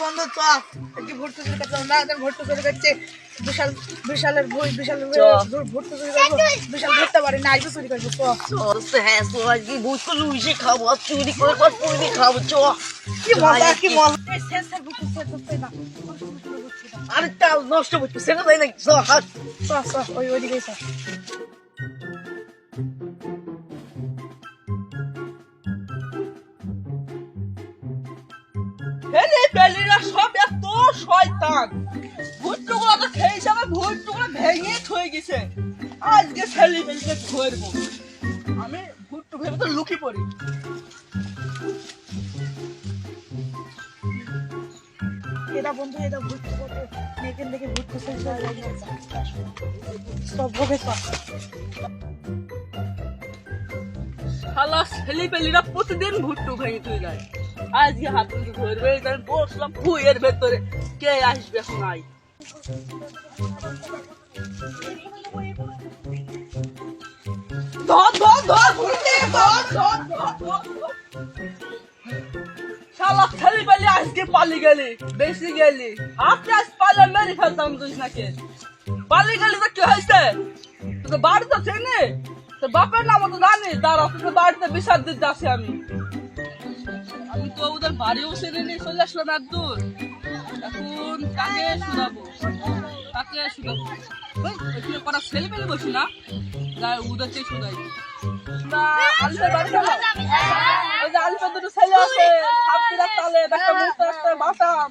বন্ধু তো আজকে ভর্তি চুরি করতে না আজ ভর্তি চুরি করছে বিশাল বিশালের বই বিশাল চ। ভর্তি চুরি করব বিশাল ধরতে পারি না আজকে চুরি করব হ্যাঁ আজকে বুঝ করলু ইসে খাব চুরি করে পর পুরি খাব চ। কি মজা কি মজা। আরে চাল নষ্ট করছে সেটা তাই নাকি চ হাত চ চ ওই ওইদিকে চ। হেলে বেলিরা সব এত শয়তান। ভুট্টুগুলো তো সেই হিসাবে ভুট্টুগুলো ভেঙে থয়ে গেছে। আজকে ছেলে বেলিকে ধরবো। আমি ভুট্টু ভেবে তো লুকি পড়ি। এটা বন্ধু এটা এখান থেকে করে সব। শালা ছেলে পেলিরা প্রতিদিন ভুট্টু ভেঙে থয়ে যায়। আজকে হাত তুলে ধরবে ভেতরে। কে আসবে আই ধর ধর ধর ভুট্টু ধর ধর আজকে পালি গেলি, বেশি গেলি। আপনি আজ পালে মেরে ফেলতাম তুই নাকি। পালি গেলি তো কি হয়েছে? বাড়ি তো চেনে? তো বাপের নাম তো জানি তার বাড়িতে বিচার দিতে আসি আমি। আমি তো ওদের বাড়িও চেনে নিয়ে চলে আসলাম না দূর এখন কাকে শুধাবো? কাকে শুধাবো? ওই, ওইখানে কটা ছেলে পেলে বসি না? যাই ওদেরকে শুধাই। আলিফের বাড়ি ওই যে আলিফের দুটো ছেলে আছে সাপটিরা তালে একটা বাসাম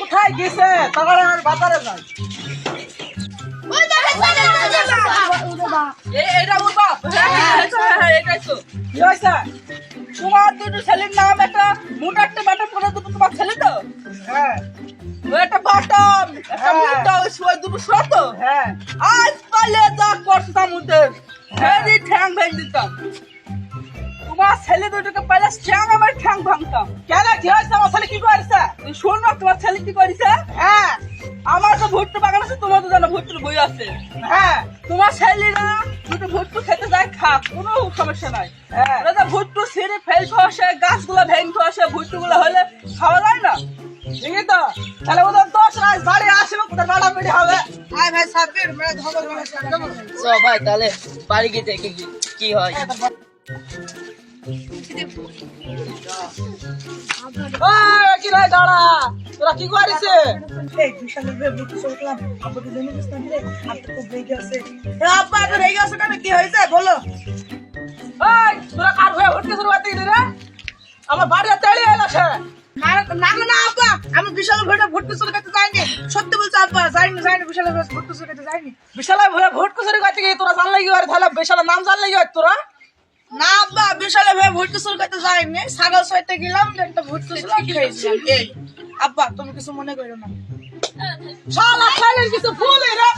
কোথায় গেছে? আমার বাজারে যাই হ্যাঁ হ্যাঁ, হ্যাঁ, হ্যাঁ, তোমার দুটো ছেলের নাম একটা মোটা একটা করে দুটো তোমার ছেলে তো? হ্যাঁ। একটা বাটাম একটা। মোটা ওই দুটো শত আজ পালে যা করতাম ওদের হেরি ঠ্যাং ভেঙে দিতাম। তোমার ছেলে দুটোকে পাইলে ঠ্যাং আমার ঠ্যাং ভাঙতাম কেন? কি হয়েছে? আমার ছেলে কি করেছে? শোন না তোমার ছেলে কি করেছে? হ্যাঁ আমার তো ভুট্টু বাগান আছে তোমার তো জানো ভুট্টুর বই আছে। হ্যাঁ তোমার ছেলেরা দুটো ভুট্টু খেতে যায় খাক কোনো সমস্যা নাই। হ্যাঁ। ভুট্টু ছিঁড়ে ফেলতে আসে গাছগুলো ভেঙতে আসে ভুট্টুগুলো হলে খাওয়া যায় না। ঠিকই তো তাহলে ওদের দশ রাত বাড়ি আসবে ওদের মারামারি হবে। আয় ভাই সাব্বির মেরে ধমক ধমক ভাই তাহলে বাড়ি গিয়ে দেখে কি হয়। ওই, কি রে দাঁড়া তোরা কি করিছে আর কি হয়েছে? বলো। তোরা কার হয়ে উঠতে শুরু করতে রে? আমার বাড়ি তেড়ে এলো সে। না না না আমি বিশালের ভাইটা ভর্তি চুরি করতে যাইনি। সত্যি বলছি আব্বা যাইনি যাইনি বিশালের ভাই ভর্তি চুরি করতে যাইনি। ভোট করতে গিয়ে তোরা জানলে কি হয়? তাহলে বিশালের নাম জানলে কি তোরা? না আব্বা বিশালের ভাই ভর্তি চুরি করতে যাইনি ছাগল সইতে গেলাম একটা ভর্তি চুরি খেয়েছিলাম এই আব্বা তুমি কিছু মনে করো না। শালা খাইলেন কিছু ফুল রে